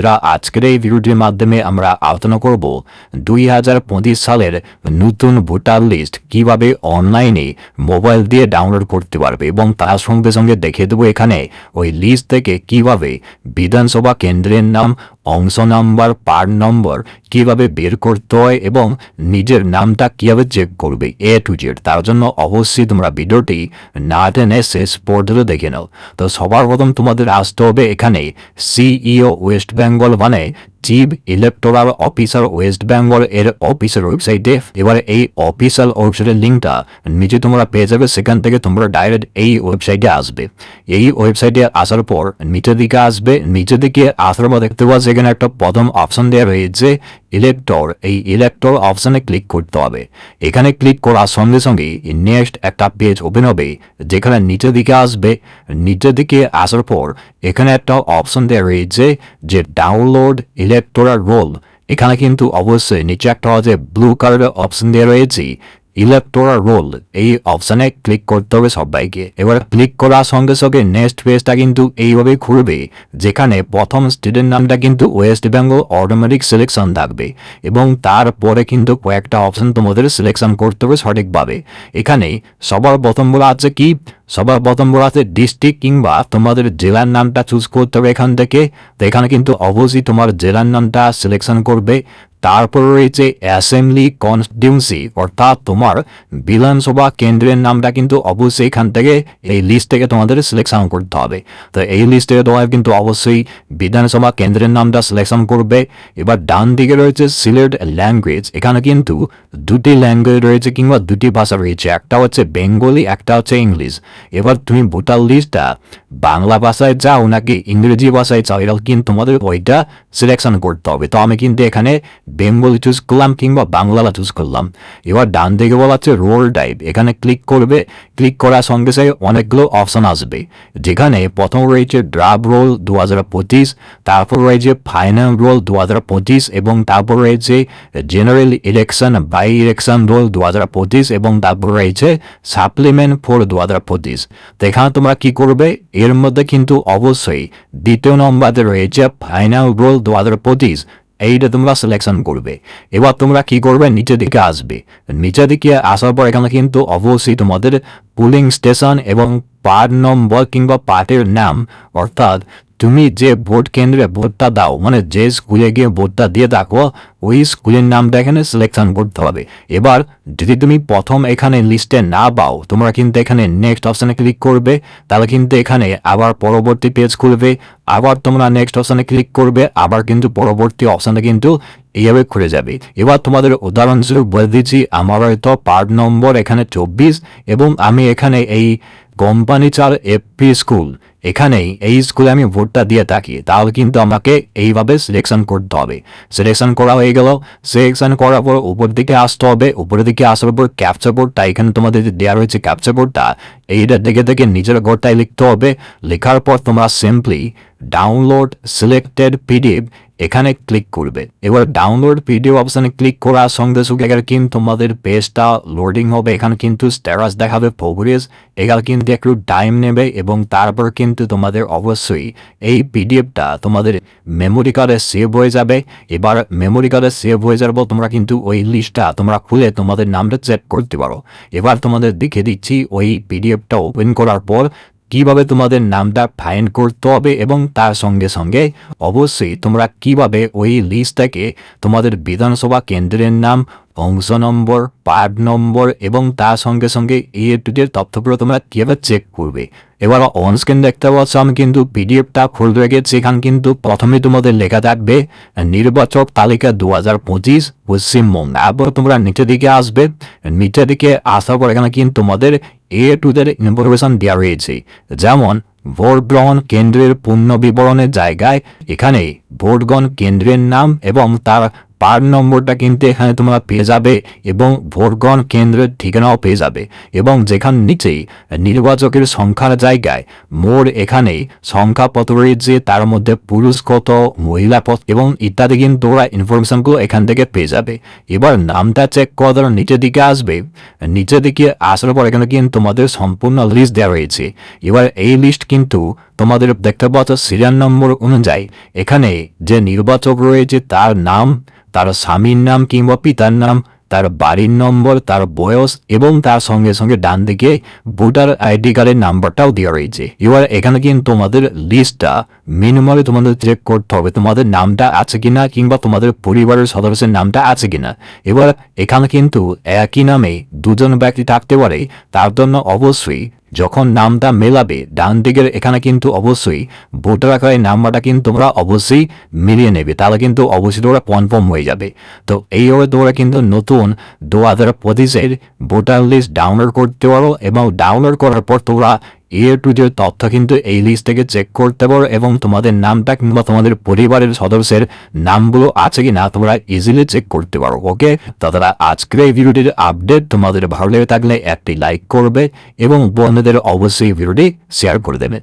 বন্ধুরা, আজকের এই ভিডিওটির মাধ্যমে আমরা আলোচনা করব দুই হাজার পঁচিশ সালের নতুন ভোটার লিস্ট কীভাবে অনলাইনে মোবাইল দিয়ে ডাউনলোড করতে পারবে এবং তার সঙ্গে সঙ্গে দেখে দেবো এখানে ওই লিস্ট থেকে কীভাবে বিধানসভা কেন্দ্রের নাম, অংশ নম্বর পার নম্বর কীভাবে বের করতে হয় এবং নিজের নামটা কীভাবে চেক করবে এ টু জেড তার জন্য অবশ্যই তোমরা ভিডিওটি না টেনে শেষ পর্যন্ত দেখে নাও। তো সবার প্রথম তোমাদের আসতে হবে এখানে সিইও ওয়েস্ট বেঙ্গল মানে chief electoral officer West Bengal এর অফিসের ওয়েবসাইটে এবারে এই অফিসিয়াল ওয়েবসাইটের লিঙ্কটা নিচে তোমরা পেয়ে যাবে, সেখান থেকে তোমরা ডাইরেক্ট এই ওয়েবসাইটে আসবে। এই ওয়েবসাইটে আসার পর নিচের দিকে আসবে, নিচের দিকে আসার পর দেখতে পাচ্ছ এখানে একটা প্রথম অপশন দেওয়া রয়েছে ইলেক্টর এই ইলেক্টর অপশনে ক্লিক করতে হবে। এখানে ক্লিক করার সঙ্গে সঙ্গে নেক্সট একটা পেজ ওপেন হবে, যেখানে নিচের দিকে আসবে। নিচের দিকে আসার পর এখানে একটা অপশন দেওয়া রয়েছে যে ডাউনলোড ইলেক্টোরাল রোল এখানে কিন্তু অবশ্যই নিচে একটা যে ব্লু কালারের অপশন দিয়ে রয়েছে। ইলেকটোরাল রোল এই অপশানে ক্লিক করতে হবে সবাইকে। এবার ক্লিক করার সঙ্গে সঙ্গে নেক্সট পেজটা কিন্তু এইভাবে খুলবে যেখানে প্রথম স্টুডেন্ট নামটা কিন্তু ওয়েস্ট বেঙ্গল অটোমেটিক সিলেকশন থাকবে এবং তারপরে কিন্তু কয়েকটা অপশান তোমাদের সিলেকশন করতে হবে সঠিকভাবে। এখানে সবার প্রথম বলা আছে কি? সবার প্রথম বলা আছে ডিস্ট্রিক্ট কিংবা তোমাদের জেলার নামটা চুজ করতে হবে এখান থেকে। তো এখানে কিন্তু অবশ্যই তোমার জেলার নামটা সিলেকশন করবে। তারপর রয়েছে অ্যাসেম্বলি কনস্টিটিউন্সি অর্থাৎ তোমার বিধানসভা কেন্দ্রের নামটা কিন্তু অবশ্যই এখান থেকে এই লিস্ট থেকে তোমাদের সিলেকশন করতে হবে। তো এই লিস্ট থেকে তোমার কিন্তু অবশ্যই বিধানসভা কেন্দ্রের নামটা সিলেকশন করবে। এবার ডান দিকে রয়েছে সিলেট ল্যাঙ্গুয়েজ এখানে কিন্তু দুটি ল্যাঙ্গুয়েজ রয়েছে কিংবা দুটি ভাষা রয়েছে। একটা হচ্ছে বেঙ্গলি, একটা হচ্ছে ইংলিশ। এবার তুমি ভোটার লিস্টটা বাংলা ভাষায় যাও নাকি ইংরেজি ভাষায় চাও এটা কিন্তু তোমাদের ওইটা সিলেকশন করতে হবে। তো আমি কিন্তু এখানে বেঙ্গলি চুজ করলাম কিংবা বাংলা চুজ করলাম। এবার ডান দিকে বলা হচ্ছে রোল টাইপ এখানে ক্লিক করবে। ক্লিক করার সঙ্গে সঙ্গে অনেকগুলো অপশন আসবে। যেখানে প্রথম রয়েছে ড্রাফ রোল দু হাজার পঁচিশ, তারপর রয়েছে ফাইনাল রোল দু হাজার পঁচিশ এবং তারপর রয়েছে general election bye election roll দু হাজার পঁচিশ এবং তারপর রয়েছে সাপ্লিমেন্ট ফর দু তো এখানে তোমরা কি করবে? এর মধ্যে কিন্তু অবশ্যই দ্বিতীয় নম্বরে রয়েছে ফাইনাল রোল দু হাজার পঁচিশ। এইটা তোমরা সিলেকশন করবে। এবার তোমরা কি করবে? নিচের দিকে আসবে। নিচের দিকে আসার পর এখানে কিন্তু অবশ্যই তোমাদের পুলিং স্টেশন এবং পার্ট নম্বর কিংবা পার্টের নাম, অর্থাৎ তুমি যে ভোট কেন্দ্রে ভোটটা দাও মানে যে স্কুলে গিয়ে ভোটটা দিয়ে থাকো, ওই স্কুলের নামটা এখানে সিলেকশন করতে হবে। এবার যদি তুমি প্রথম এখানে লিস্টে না পাও, তোমরা কিন্তু এখানে নেক্সট অপশানে ক্লিক করবে, তাহলে কিন্তু এখানে আবার পরবর্তী পেজ খুলবে, আবার তোমরা নেক্সট অপশানে ক্লিক করবে, আবার কিন্তু পরবর্তী অপশানে কিন্তু এইভাবে খুলে যাবে। এবার তোমাদের উদাহরণস্বরূপ বলে দিচ্ছি, আমার হয়তো পার্ট নম্বর এখানে চব্বিশ, এবং আমি এখানে এই কোম্পানি চার এফপি স্কুল এখানেই এই স্কুলে আমি ভোটটা দিয়ে থাকি, তাহলে কিন্তু আমাকে এইভাবে সিলেকশন করতে হবে। সিলেকশন করা হয়ে গেল সিলেকশন করার পর উপর দিকে আসতে হবে, উপরের দিকে আসার পর ক্যাপচার বোর্ডটা এখানে তোমাদের যে দেওয়া রয়েছে ক্যাপচার বোর্ডটা এইটা দেখে দেখে নিজের ঘরটায় লিখতে হবে। লেখার পর তোমরা সিম্পলি ডাউনলোড সিলেক্টেড পিডিএফ এখানে ক্লিক করবে। এবার ডাউনলোড পিডিএফ অপশানে ক্লিক করার সঙ্গে সঙ্গে এখানে কিন্তু তোমাদের পেজটা লোডিং হবে। এখানে কিন্তু স্ট্যাটাস দেখাবে প্রোগ্রেস এখানে কিন্তু একটু টাইম নেবে এবং তারপর কিন্তু তোমাদের অবশ্যই এই পিডিএফটা তোমাদের মেমোরি কার্ডে সেভ হয়ে যাবে। এবার মেমোরি কার্ডে সেভ হয়ে যাওয়ার পর তোমরা কিন্তু ওই লিস্টটা তোমরা খুলে তোমাদের নামটা চেক করতে পারো। এবার তোমাদের দেখে দিচ্ছি ওই পিডিএফটা ওপেন করার পর কীভাবে তোমাদের নামটা ফাইন করতে হবে এবং তার সঙ্গে সঙ্গে অবশ্যই তোমরা কীভাবে ওই লিস্টটাকে তোমাদের বিধানসভা কেন্দ্রের নাম অংশ নম্বর, পার্ট নম্বর এবং তার সঙ্গে সঙ্গে এ টু ডের তথ্যগুলো তোমরা কীভাবে চেক করবে। এবার অন স্ক্রিন দেখতে পাচ্ছ আমি কিন্তু পিডিএফটা খুলে রেখেছি। এখানে কিন্তু প্রথমে তোমাদের লেখা থাকবে, নির্বাচক তালিকা দু হাজার পঁচিশ পশ্চিমবঙ্গ তারপর তোমরা নিচের দিকে আসবে। নিচের দিকে আসার পর এখানে কিন্তু তোমাদের এ টু দের ইনফরমেশন দেওয়া রয়েছে। যেমন, ভোট গ্রহণ কেন্দ্রের পূর্ণ বিবরণের জায়গায় এখানে ভোটগ্রহণ কেন্দ্রের নাম এবং তার পার নম্বরটা কিন্তু এখানে তোমরা পেয়ে যাবে এবং ভোটগণ কেন্দ্রের ঠিকানাও পেয়ে যাবে এবং যেখান নিচেই নির্বাচকের সংখ্যার জায়গায় মোর এখানে সংখ্যাপত্র যে তার মধ্যে পুরুষ কত, মহিলা পথ এবং ইত্যাদি কিন্তু ওরা ইনফরমেশনগুলো এখান থেকে পেয়ে যাবে। এবার নামটা চেক করার ধরো নিচের দিকে আসবে। নিচের দিকে আসার পর এখানে কিন্তু তোমাদের সম্পূর্ণ লিস্ট দেওয়া রয়েছে। এবার এই লিস্ট কিন্তু তোমাদের দেখতে পাচ্ছ সিরিয়াল নম্বর অনুযায়ী, এখানে যে নির্বাচক রয়েছে তার নাম, তার স্বামীর নাম কিংবা পিতার নাম, তার বাড়ির নম্বর, তার বয়স এবং তার সঙ্গে সঙ্গে ডান দিকে ভোটার আইডি কার্ডের নাম্বারটাও দেওয়া রয়েছে। এবার এখানে কিন্তু তোমাদের লিস্টটা মিনিমামে তোমাদের চেক করতে হবে, তোমাদের নামটা আছে কিনা কিংবা তোমাদের পরিবারের সদস্যের নামটা আছে কিনা। এবার এখানে কিন্তু একই নামে দুজন ব্যক্তি থাকতে পারে, তার জন্য অবশ্যই যখন নামটা মেলাবে, ডান দিকের এখানে কিন্তু অবশ্যই ভোটার আকারে নাম্বারটা কিন্তু তোমরা অবশ্যই মিলিয়ে নেবে। তাহলে কিন্তু অবশ্যই তোমরা কনফার্ম হয়ে যাবে। তো এইভাবে তোমরা কিন্তু নতুন দু হাজার পঁচিশের ভোটার লিস্ট ডাউনলোড করতে পারো এবং ডাউনলোড করার পর তোমরা এ টু জেড তথ্য কিন্তু এই লিস্ট থেকে চেক করতে পারো এবং তোমাদের নামটা কিংবা তোমাদের পরিবারের সদস্যের নামগুলো আছে কি না তোমরা ইজিলি চেক করতে পারো ওকে তাছাড়া আজকের এই ভিডিওটির আপডেট তোমাদের ভালো লেগে থাকলে একটি লাইক করবে এবং বন্ধুদের অবশ্যই ভিডিওটি শেয়ার করে দেবে।